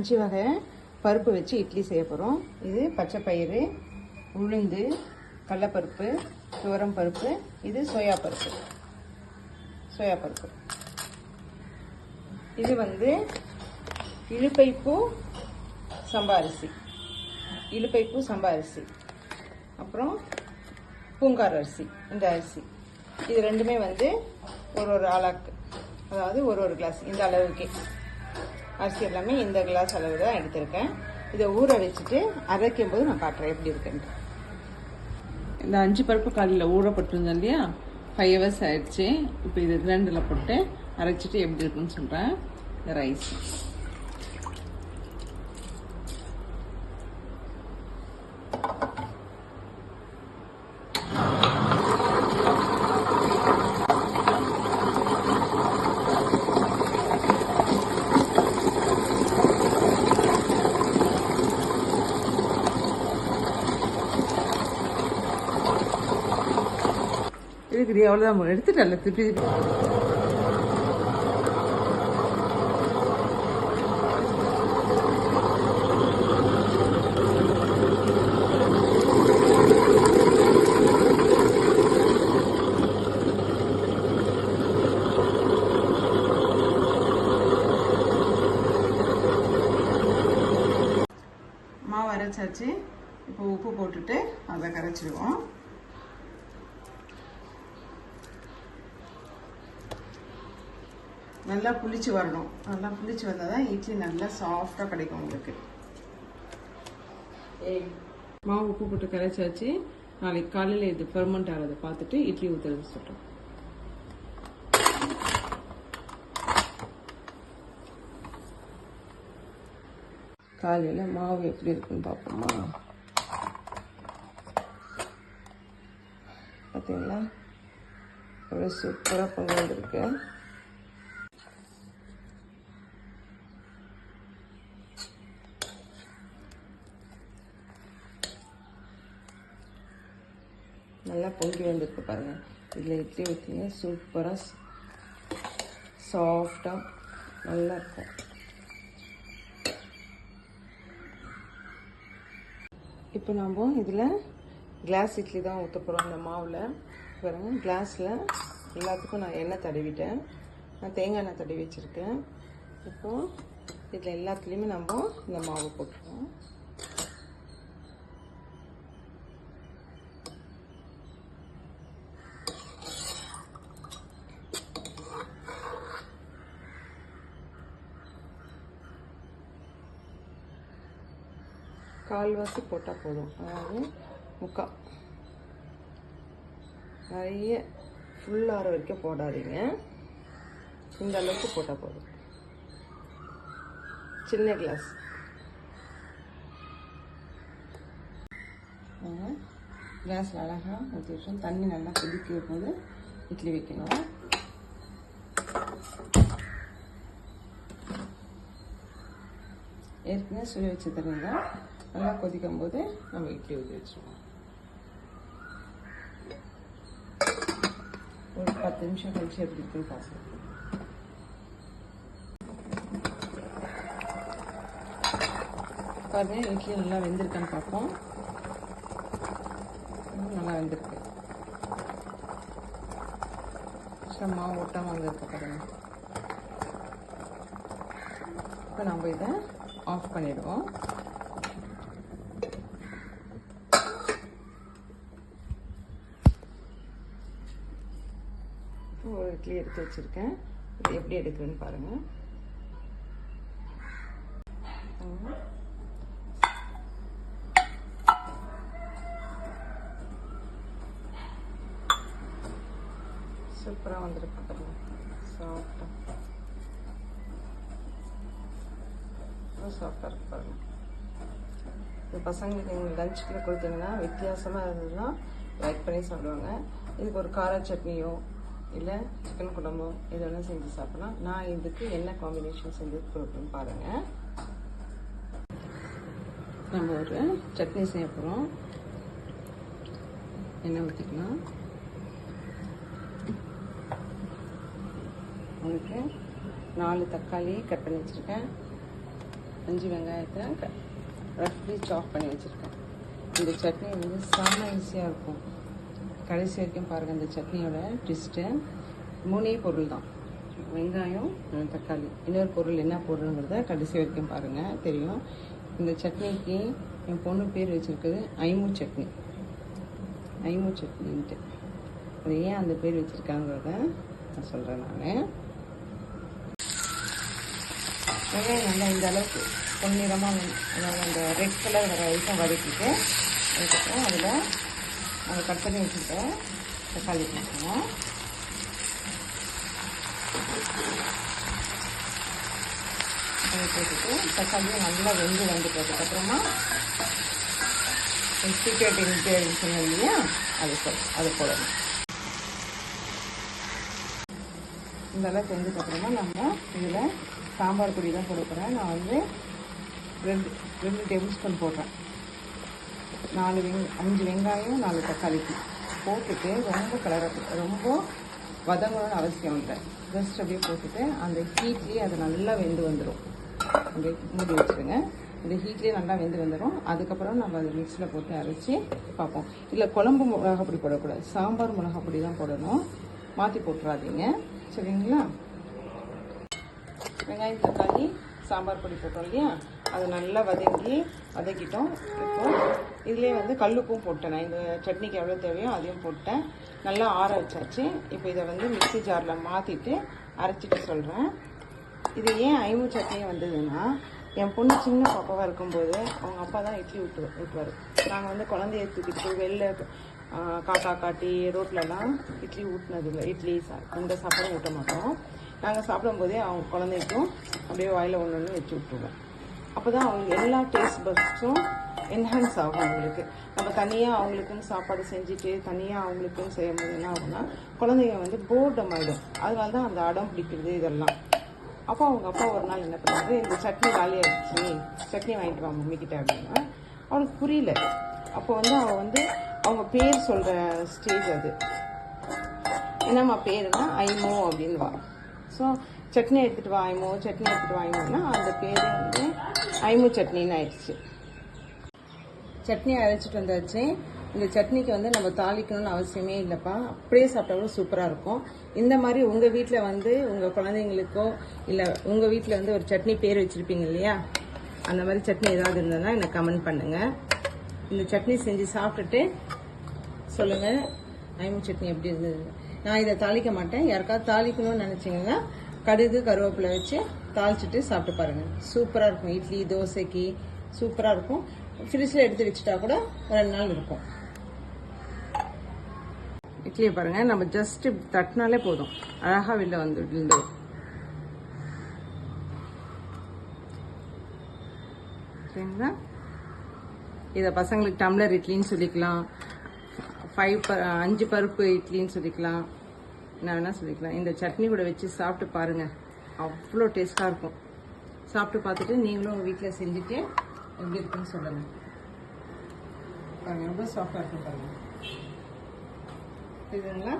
அஞ்சு வகை பருப்பு வச்சு இட்லி செய்ய போகிறோம் இது பச்சை பயிறு உளுந்து கடலப்பருப்பு துவரம் பருப்பு இது சோயா பருப்பு. சோயா பருப்பு. இது வந்து இழுப்பைப்பூ சம்பா அரிசி இழுப்பைப்பூ சம்பா அரிசி அப்புறம் பூங்கார் அரிசி இந்த அரிசி. இது ரெண்டுமே வந்து ஒரு ஒரு ஆளாக்கு. அதாவது ஒரு ஒரு கிளாஸ் இந்த அளவுக்கு. அரிசி எல்லாமே இந்த கிளாஸ் அளவு தான் எடுத்திருக்கேன். இதை ஊற வச்சுட்டு அரைக்கும் போது நான் காட்டுறேன் எப்படி இருக்குன்ட்டு இந்த அஞ்சு பருப்பு காலையில் ஊறப்பட்டிருந்தேன் இல்லையா? ஃபைவ் ஹவர்ஸ் ஆயிடுச்சு. இப்போ இது கிரைண்டரில் போட்டு அரைச்சிட்டு எப்படி இருக்குன்னு சொல்கிறேன் இந்த ரைஸ் வச்சிருக்கிறீ அவ்வளோதான் எடுத்துட்டல திருப்பி. மாவு அரைச்சாச்சு. இப்போ உப்பு போட்டுட்டு அதை கரைச்சிடுவோம். நல்லா புளிச்சு வரணும். நல்லா புளிச்சு வந்தால் தான் இட்லி நல்லா சாஃப்டாக கிடைக்கும் உங்களுக்கு. மாவு உப்பு போட்டு கரைச்சாச்சு. நாளைக்கு காலையில் இது ஃபெர்மெண்ட் ஆகிறத பார்த்துட்டு இட்லி ஊற்றுறது சொல்கிறோம் காலையில் மாவு எப்படி இருக்குன்னு பார்ப்போமா? பார்த்தீங்களா ஒரு சூப்பராக பொங்கல் வந்திருக்கு. நல்லா பொங்கி வந்திருக்கு பாருங்கள் இதில் இட்லி ஊற்றிங்க சூப்பராக சாஃப்டாக நல்லா இருக்கும். இப்போ நம்ம இதில் கிளாஸ் இட்லி தான் ஊற்ற போகிறோம் இந்த மாவில். பாருங்க கிளாஸில் எல்லாத்துக்கும் நான் எண்ணெய் தடவிட்டேன். நான் தேங்காய் எண்ணெய் தடவி வச்சுருக்கேன். இப்போது இதில் எல்லாத்துலேயுமே நம்ம இந்த மாவு போட்டுருவோம் கால்வாசி போட்டால் போதும். அதாவது முக்கா. நிறைய ஃபுல் ஆற வரைக்கும் போடாதீங்க. இந்த அளவுக்கு போட்டால் போதும். சின்ன கிளாஸ் கிளாஸில் அழகாக ஊற்றி வச்சோம். தண்ணி நல்லா கொதிக்கிற போது இட்லி வைக்கணும். ஏற்கனவே சுழி வச்சு தருங்க நல்லா கொதிக்கும் போது நம்ம இட்லி ஊற்றி வச்சுருவோம். ஒரு பத்து நிமிஷம் கழிச்சு எப்படி இருக்குன்னு பார்க்கலாம் பாருங்க இட்லி நல்லா வெந்திருக்கான்னு பார்ப்போம். நல்லா வெந்திருக்கு. சரி, மாவு ஒட்டாமல் அங்கே பாருங்க இப்போ நம்ம இதை ஆஃப் பண்ணிடுவோம். இப்போ ஒரு இட்லி எடுத்து வச்சுருக்கேன். இது எப்படி எடுக்குதுன்னு பாருங்கள் சூப்பராக வந்திருக்கு பாருங்க. சாஃப்டாக ரொம்ப சாஃப்டாக இருக்கு பாருங்க. இந்த பசங்களுக்கு நீங்கள் லஞ்சுக்குள்ளே கொடுத்தீங்கன்னா வித்தியாசமாக இருந்ததுன்னா லைக் பண்ணி சாப்பிடுவாங்க. இதுக்கு ஒரு கார சட்னியோ இல்லை சிக்கன் குழம்பு எது வேணால் செஞ்சு சாப்பிடலாம். நான் இதுக்கு என்ன காம்பினேஷன் செஞ்சு கொடுக்குறேன்னு பாருங்கள் நம்ம ஒரு சட்னி செய்ய போகிறோம் எண்ணெய் ஊற்றிக்கலாம் அதுக்கு நாலு தக்காளி கட் பண்ணி வச்சுருக்கேன். அஞ்சு வெங்காயத்தை ரஃப்லி சாப் பண்ணி வச்சுருக்கேன். இந்த சட்னி வந்து செம்ம ஈஸியாக இருக்கும். கடைசி வரைக்கும் பாருங்கள் இந்த சட்னியோட ட்விஸ்ட்டு மூணே பொருள் தான். வெங்காயம் தக்காளி. இன்னொரு பொருள் என்ன பொருளுங்கிறத கடைசி வரைக்கும் பாருங்கள் தெரியும். இந்த சட்னிக்கு என் பொண்ணு பேர் வச்சுருக்குது ஐமு சட்னி. ஐமு சட்னின்ட்டு. அது ஏன் அந்த பேர் வச்சுருக்காங்கிறத நான் சொல்கிறேன் நான். வெங்காயம் நல்லா இந்த அளவுக்கு பொன்னிறமாக அதாவது அந்த ரெட் கலர் வர வரைக்கும் வதக்கிட்டு அதுக்கப்புறம் அதில் அதை கட் பண்ணி வச்சுருக்க தக்காளி போட்டுக்கணும் அதை போட்டுட்டு தக்காளியும் நல்லா வெந்து வந்துட்டதுக்கப்புறமா சீக்கிரட் இன்க்ரீடியன்ட் சொன்னேன் இல்லையா? அது அது போடணும். இந்த செஞ்சதுக்கப்புறமா வெந்ததுக்கப்புறமா நம்ம இதில் சாம்பார் பொடி தான் போட போகிறேன் நான் வந்து ரெண்டு ரெண்டு டேபிள் ஸ்பூன் போடுறேன். நாலு வெங் அஞ்சு வெங்காயம் நாலு தக்காளிக்கு போட்டுட்டு ரொம்ப கலர ரொம்ப வதங்கணும்னு அவசியம் இல்லை. ஜஸ்ட் அப்படியே போட்டுட்டு அந்த ஹீட்லேயே அது நல்லா வெந்து வந்துடும் அப்படியே மூடி வச்சுருங்க. இந்த ஹீட்லேயே நல்லா வெந்து வந்துடும் அதுக்கப்புறம் நம்ம அதை மிக்சியில் போட்டு அரைச்சி பார்ப்போம். இல்லை குழம்பு மிளகா பொடி போடக்கூடாது. சாம்பார் மிளகா பொடி தான் போடணும். மாற்றி போட்டுறாதீங்க. சரிங்களா? வெங்காயம் தக்காளி சாம்பார் பொடி போட்டோம் இல்லையா? அது நல்லா வதங்கி வதக்கிட்டோம். இப்போ இதுலேயே வந்து கல்லுப்பும் போட்டேன். நான் இந்த சட்னிக்கு எவ்வளோ தேவையோ அதையும் போட்டேன். நல்லா ஆற வச்சாச்சு. இப்போ இதை வந்து மிக்ஸி ஜாரில் மாற்றிட்டு அரைச்சிட்டு சொல்கிறேன் இது ஏன் ஐமு சட்னி வந்ததுன்னா என் பொண்ணு சின்ன பாப்பாவாக இருக்கும்போது அவங்க அப்பா தான் இட்லி விட்டு விட்டுவார் நாங்கள் வந்து குழந்தைய தூக்கிட்டு வெளில காக்கா காட்டி ரோட்லலாம் இட்லி ஊட்டினதில்லை. இட்லி சா எந்த சாப்பாடும் ஊட்ட மாட்டோம். நாங்கள் சாப்பிடும்போதே அவங்க குழந்தைக்கும் அப்படியே வாயில் ஒன்று ஒன்று வச்சு விட்டுருவோம் அப்போ தான் அவங்க எல்லா டேஸ்ட் பஸ்ஸும் என்ஹான்ஸ் ஆகும் அவங்களுக்கு நம்ம தனியாக அவங்களுக்குன்னு சாப்பாடு செஞ்சுட்டு தனியாக அவங்களுக்குன்னு செய்யும்போது என்ன ஆகும்னா குழந்தைங்க வந்து போர்டம் ஆகிடும் அதனால தான் அந்த அடம் பிடிக்கிறது இதெல்லாம். அப்போ அவங்க அப்பா ஒரு நாள் என்ன பண்ணாரு இந்த சட்னி காலியாகிடுச்சு சட்னி வாங்கிட்டு வா மம்மிக்கிட்ட அப்படின்னா அவனுக்கு புரியல. அப்போ வந்து அவன் வந்து அவங்க பேர் சொல்கிற ஸ்டேஜ் அது. என்னம்மா பேருன்னா ஐமோ அப்படின்வா ஸோ சட்னி எடுத்துகிட்டு வா ஐமோ சட்னி எடுத்துகிட்டு வாங்கினோம்னா அந்த பேர் வந்து ஐமு சட்னின்னு ஆயிடுச்சு. சட்னி அரைச்சிட்டு வந்தாச்சு. இந்த சட்னிக்கு வந்து நம்ம தாளிக்கணும்னு அவசியமே இல்லைப்பா. அப்படியே சாப்பிட்டா கூட சூப்பராக இருக்கும். இந்த மாதிரி உங்கள் வீட்டில் வந்து உங்கள் குழந்தைங்களுக்கோ இல்லை உங்கள் வீட்டில் வந்து ஒரு சட்னி பேர் வச்சுருப்பீங்க இல்லையா? அந்த மாதிரி சட்னி ஏதாவது இருந்ததுன்னா எனக்கு கமெண்ட் பண்ணுங்கள் இந்த சட்னி செஞ்சு சாப்பிட்டுட்டு சொல்லுங்கள் ஐமு சட்னி எப்படி இருந்தது நான் இதை தாளிக்க மாட்டேன். யாருக்காவது தாளிக்கணும்னு நினச்சிங்கன்னா கடுகு கருவேப்பிலை வச்சு தாளிச்சிட்டு சாப்பிட்டு பாருங்கள் சூப்பராக இருக்கும். இட்லி தோசைக்கு சூப்பராக இருக்கும். ஃப்ரிட்ஜில் எடுத்து வச்சுட்டா கூட ரெண்டு நாள் இருக்கும். இட்லியை பாருங்கள் நம்ம ஜஸ்ட் தட்டினாலே போதும். அழகாக வெளில வந்து விழுந்துடும் சரிங்களா? இதை பசங்களுக்கு டம்ளர் இட்லின்னு சொல்லிக்கலாம். ஃபைவ் ப அஞ்சு பருப்பு இட்லின்னு சொல்லிக்கலாம். என்ன வேணால் சொல்லிக்கலாம். இந்த சட்னி கூட வச்சு சாப்பிட்டு பாருங்கள் அவ்வளோ டேஸ்ட்டாக இருக்கும். சாப்பிட்டு பார்த்துட்டு நீங்களும் உங்கள் வீட்டில் செஞ்சுட்டு எப்படி இருக்குன்னு சொல்லுங்கள் பாருங்கள் ரொம்ப சாஃப்டாக இருக்கும் பாருங்கள் இதுங்களா